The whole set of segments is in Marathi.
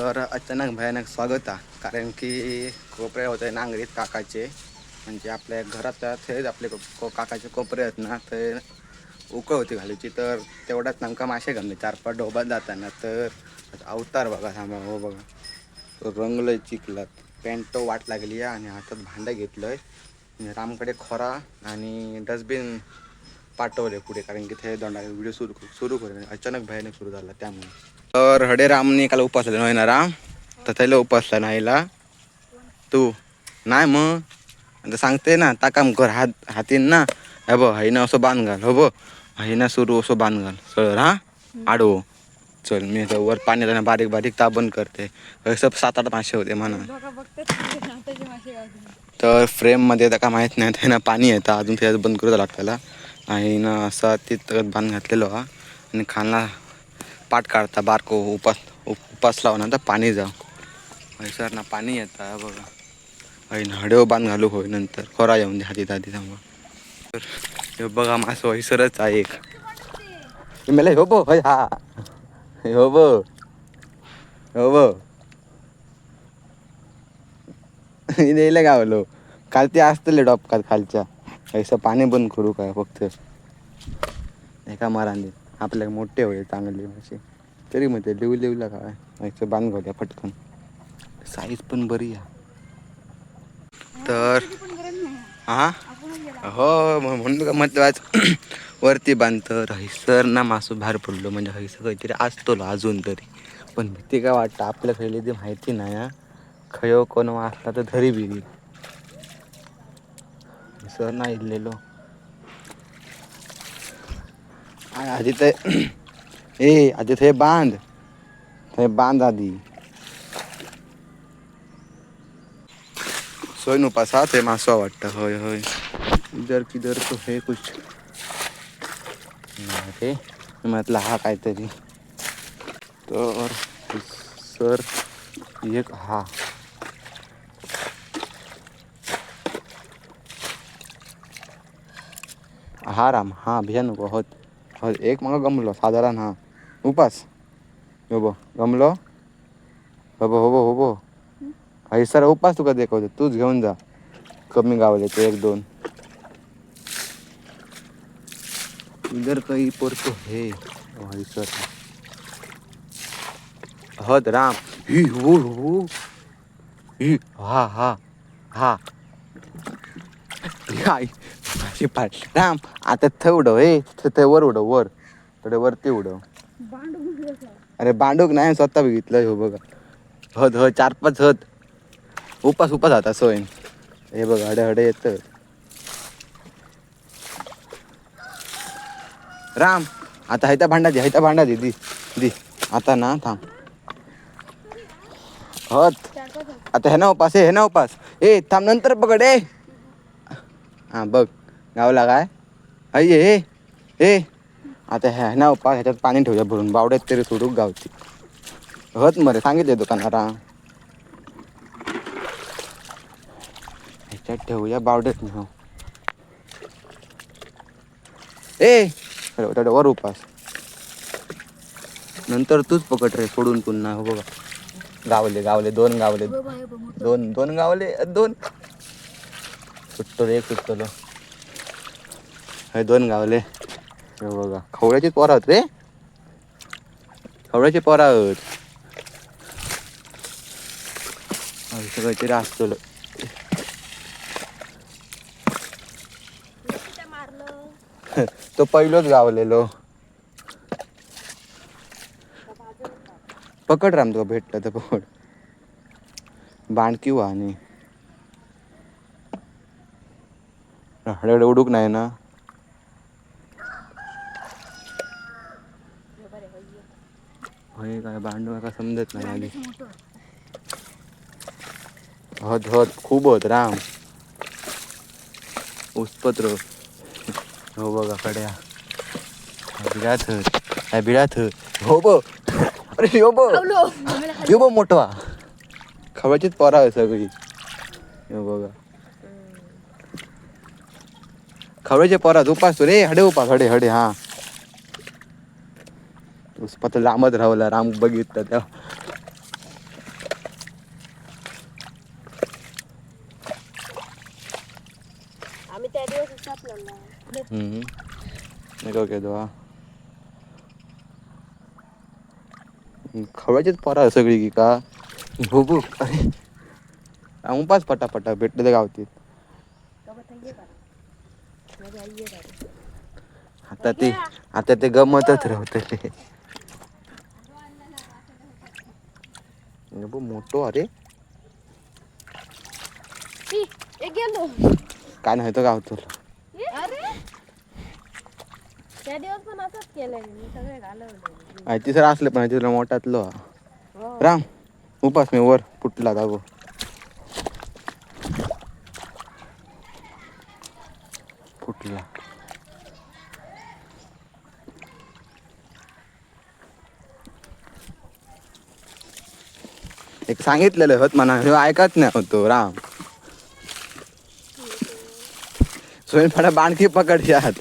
तर अचानक भयानक स्वागत आहे कारण की कोपरे होते नांगरीत काकाचे. म्हणजे आपल्या घरात थंयच आपले को- काकाचे कोपरे आहेत ना तर उकळ होती घालूची तर तेवढ्याच नमका मासे घालले चार पाच डोबात जाताना. तर अवतार बघा थांबा हो बघा. तो रंगलंय चिखलात. पॅन्ट वाट लागली आहे आणि हातात भांडं घेतलंय. आहे रामकडे खोरा आणि डस्टबिन पाठवले पुढे. कारण की ते दोंडा व्हिडिओ सुरू सुरू करू अचानक भयानक सुरू झाला त्यामुळे. तर हडे रामने काल उपासला नाही ना राम? तर त्याला उपासला नाहीला तू? नाही मग आता सांगते ना ता काम कर हात हातीन ना. हे बघ हाईना असं बांध घाल हो बघ. सुरू असं बांध घाल. चल हा? आडवो चल मी आता वर पाण्यात बारीक बारीक ताबण करते. सब सात आठ मासे होते म्हणा. तर फ्रेममध्ये आता काय माहीत नाही त्यांना पाणी येतं अजून त्याच्यात बंद करू लागतं त्याला आणि ना असा तिथं बांध घातलेलो हा. आणि खाना पाठ काढता बारको उपास उप- उपास लावून पाणी जाऊ. सर ना पाणी येतं बघा. आणि हडेव बांध घालू होय नंतर. खोरा येऊन दे हाती दादी थांबा तर हे बघा माझं हैसरच आहे एक. मला हो बो हय हा. हो बो. हो बो. द्यायला गावलो. काल ते असतले डॉपकात खालच्या. ऐसं पाणी बंद करू काय फक्त. एका मारांनी. आपल्याला मोठे होईल चांगले असे तरी म्हणते लिव लिहू काय ऐसं बांध घ्या पटकन. साईज पण बरी आहे. तर हा हो मग म्हणून का महत्वाच वरती बांधतं हैसर ना मासू बाहेर पडलो. म्हणजे हैसर काहीतरी असतो अजून तरी. पण भीती काय वाटतं? आपल्या खेळली ती माहिती नाही हा. खयो कोण वाचला तर धरी बिरी. सर नाही इल्लेलो. आणि आधी तर ए आधी थे बाँध। थे बाँध आधी सोय उपासा ते मासवा वाटतं, होय होय। इधर किधर तो है कुछ। अरे म्हटलं हा काहीतरी तर। सर एक हा हा राम हा, भिया नको होत एक मग गमलो, साधारण, हा। उपास बो गमलो हो बो हो बो हो सर उपास तुका दाखवतो तूच घेऊन जा कमी गावले ते एक दोन इधर काही पडतो हे हय सर हद राम ही हो हो ही हा हा हा राम आता थ उडव हे ते वर उडव वर थोडे वरती उडव? अरे बांडूक नाही स्वतः बघितलं हो बघा. हद ह चार पाच हद. उपास उपास आता सोयन हे बघ हडे हडे येत राम आता हैता भांडा दे हैता भांडा दे दी दी. आता ना थांब. हत आता हे ना उपास हे ना उपास. ए थांब नंतर पकड ए. हा बघ. गावला काय? अय ए ए. आता ह्या ना उपास ह्याच्यात पाणी ठेवूया भरून. बावड्यात तरी सोडूक गावती. हत मरे सांगितले दुकानारा ह्याच्यात ठेवूया बावड्यात नेऊ हो. ए! अरे वर उपास. नंतर तूच पकड रे सोडून पुन्हा. हो बघा. गावले गावले दोन गावले. दोन दोन गावले दोन. सुटतो रे एक सुटतो हे दोन गावले. हे बघा. खवळ्याची पोरं आहोत रे. खवळ्याची पोरं आहोत असं काहीतरी असतो तो पहिलोच गावलेलो. पकड राम तुला भेटलं तर पकड. बाणकी किंवा आणि हडे उडूक नाही ना. होय काय भांडू का समजत नाही आधी मोठं. होत होत खूप होत राम. उस्पत्र. हो बघा कड्या. बिडात काय बिडात हो बो अरे हो बो यो बो मोठवा. खवळचीच पोरा आहे सगळी. हे बघा. खवळ्याचे पोरा उपास रे. हडे उपास हडे हडे हा. पत लांबच राहला राम बघितलं तेव्हा. खवायचीच परा सगळी की का? भूभू अरे. उपास पटापटा भेटले तर गावतीत आता ते आता ते गमतच राहत मोठो अरे. गेलो काय नाही तो गावतो. अरे. त्या दिवस पण असंच केलंय मी सगळे घालवले. तिसरं असले पण तिसरं मोठातलो. हा. राम उपास मी वर फुटला दागो फुटला एक सांगितलेलं होत म्हणा ऐकत नाही होतो राम सोयनफाडा बाणकी पकडशात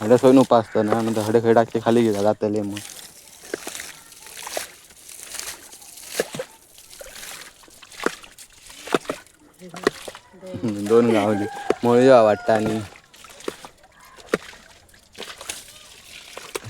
हडे सोयन उपास ना नंतर हडे खेळाचे खाली घेतात जातले मग. दोन गावली मोळी वाटतं आणि असे बिळात बिळात काहीतरी असतले बरोबर आमचं काहीतरी आणता काही पाणी सुटलं असतं अरे चालवता हे केलं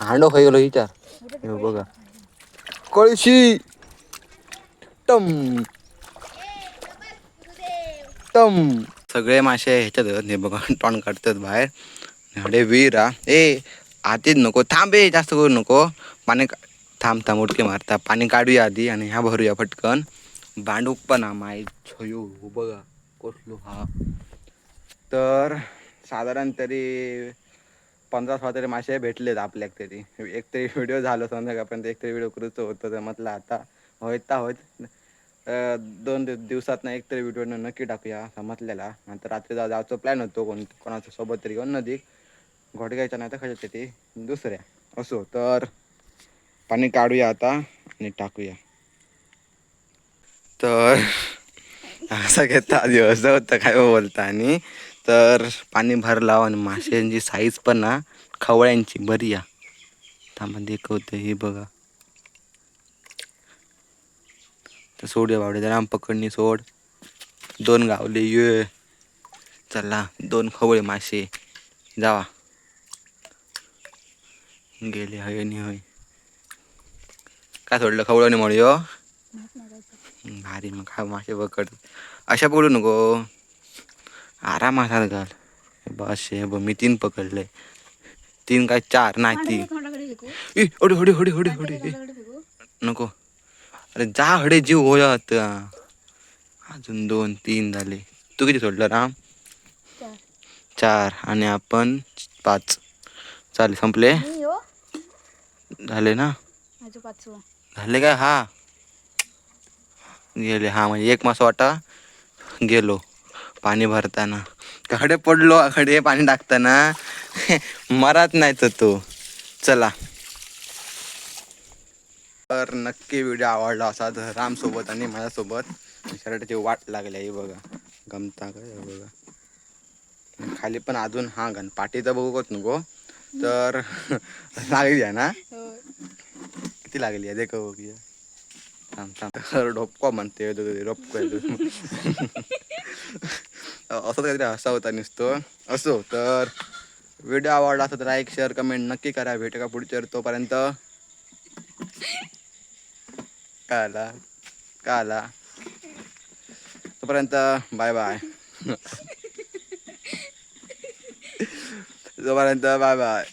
हांडो खाई गेलो विचार बघा. कळशी. टम. टम. सगळे मासे ह्याच्यात हे बघा टॉन काढतात बाहेर. हडे वीर. हा ए आतीच नको. थांब ए जास्त करू नको. पाणी थांब थांब उडके मारता. पाणी काढूया आधी आणि ह्या भरूया पटकन. भांडूक पण हा माय छयो. बघा कसलो हा. तर साधारण तरी पंधरा सोळा तरी मासे भेटलेत आपल्याक तरी. एक तरी व्हिडिओ झालो संध्याकाळपर्यंत एक तरी व्हिडिओ करूचं होतं तर म्हटलं आता. होता होत दोन दिवसात ना एक तरी व्हिडिओ नक्की टाकूया समजलेला नंतर रात्री जा जायचा प्लॅन होतो कोण कोणाच्या सोबत तरी घेऊन नदी. घोडग्याच्या नाही तर खायच्या ते दुसऱ्या. असो तर पाणी काढूया आता आणि टाकूया. तर असा घेता दिवस होतं काय बोलता आणि तर पाणी भरला आणि माशांची साईज पण ना खवळ्यांची. बरी या. थांबा देखवते हे बघा. तर सोडूया बावडे जरा पकडणी सोड. दोन गावले ये. चला दोन खवळे मासे. जावा. गेले हय नि हय. काय सोडलं खवळणी म्हणून भारी मग हा मासे पकड. अशा पकडू नको. आरामात हात घाल. हे असे हे बघ मी तीन पकडले. तीन काय चार? नाही तीन. ए हडे हडे हडे हडे नको. अरे जा हडे जीव होयात अजून दोन तीन झाले. तू किती सोडलं राम? चार. चार. आणि आपण पाच. चालेल संपले? हो? झाले ना? पाचवं झाले काय? हा. गेले हा म्हणजे एक मास वाटा गेलो. पाणी भरताना. खडे पडलो खडे पाणी टाकताना. मरात नाही तर तो. चला. तर नक्की व्हिडिओ आवडला असा तर रामसोबत आणि माझ्यासोबत. शर्टाची वाट लागली आहे बघा. गमता काय बघा. खाली पण अजून हा गण. तर बघूच नको तर लागली आहे ना? किती लागली आहे? देखो बघूया. थांब थांब. डोपको म्हणते. डोपको. असं काहीतरी हसा होता नुसतो. असो तर व्हिडिओ आवडला असं तर लाईक शेअर कमेंट नक्की करा. भेटू का पुढच्या तोपर्यंत? काला काला. तोपर्यंत बाय बाय तोपर्यंत बाय बाय